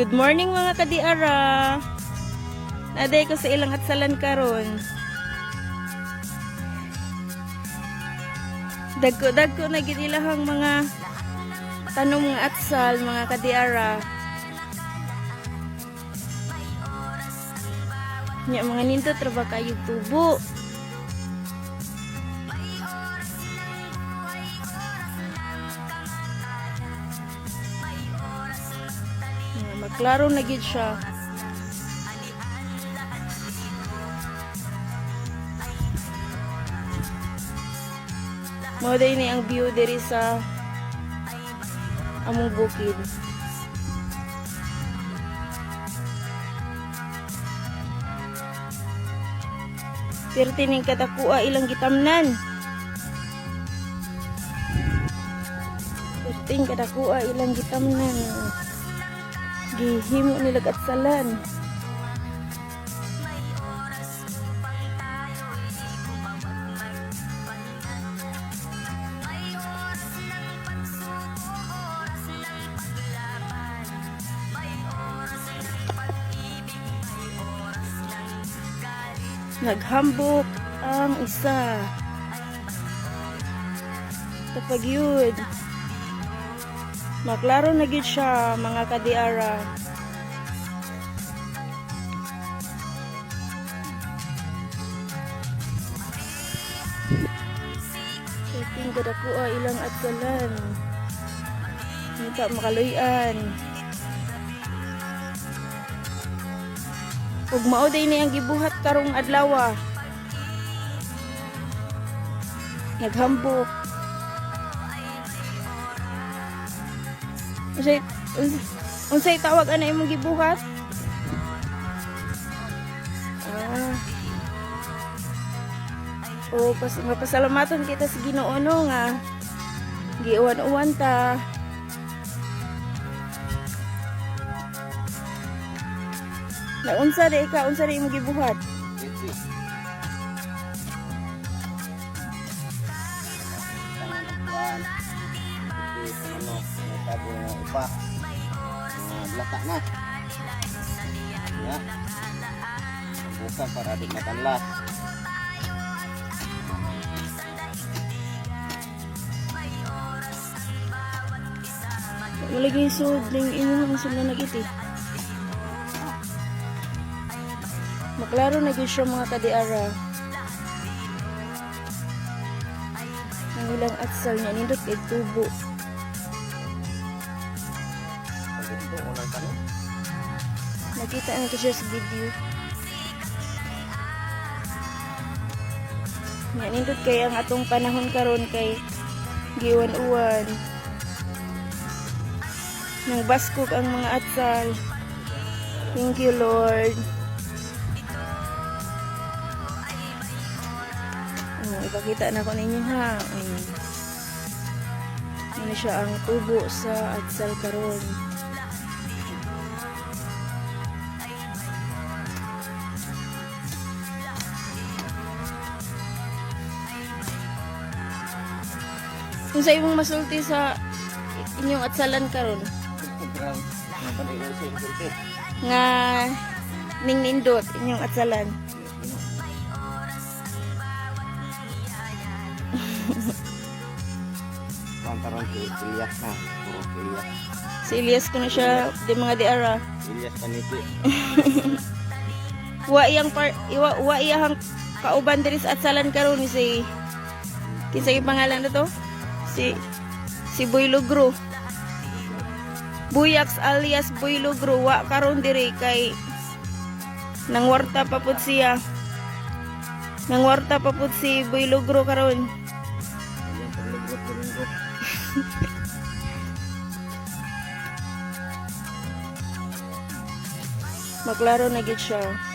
Good morning mga kadiara. Naday ko sa ilang atsalan karon. Dagko-dagko na gid ilahang mga tanong nga atsal mga kadiara. Nya mga ninto traba kayo tubo. Maklaro na gid siya. Mao ni ang view diri sa among bukid. Perti ning katakua ilang gitamnan. Perting kadakua ilang gitamnan. Gihimo nila katsalan. Naghambok ang isa. Kapag yun, maklaro na gid siya mga kadiara. Iting ko ah, ilang atsalan. Hindi makaluyan. Ug mao day ni ang gibuhat karong adlaw. ah. Naghambok. Unsay uns- unsay tawag ana imong gibuhat? Ah. O pas mapasalamatan kita sa Ginoo no nga giuwan-uwan ta. Na unsa di ka unsa di imong gibuhat? Lata na. Ya. Bukan para di matanlas. Malagay sud ning inyong ang sila nagiti. Maklaro na siya mga kadiara. Ang ilang atsal niya nindot kay tubo. Pagito unang tanong. Nakita na ko siya sa video. Nga nindot kay ang atong panahon karon kay giwan-uwan. Nang baskog ang mga atsal. Thank you, Lord. Oh, ipakita na ko ninyo ha. Um, ano siya ang tubo sa atsal karon. Kung sa imong masulti sa inyong atsalan karon nga ning nindot inyong atsalan. Pantaron si Ilyas na. Puro si Ilyas. Si Elias ko na siya di mga di ara. Ilyas Paniti. Wa iyang par iwa wa iyang kauban diri sa atsalan karon ni si kinsa yung pangalan na to? Si si Boy Lugro. Buyax alias Boy Lugro wa karon diri kay nangwarta pa pud siya. Nangwarta pa pud si Boy Lugro karon. Maklaro na gid siya.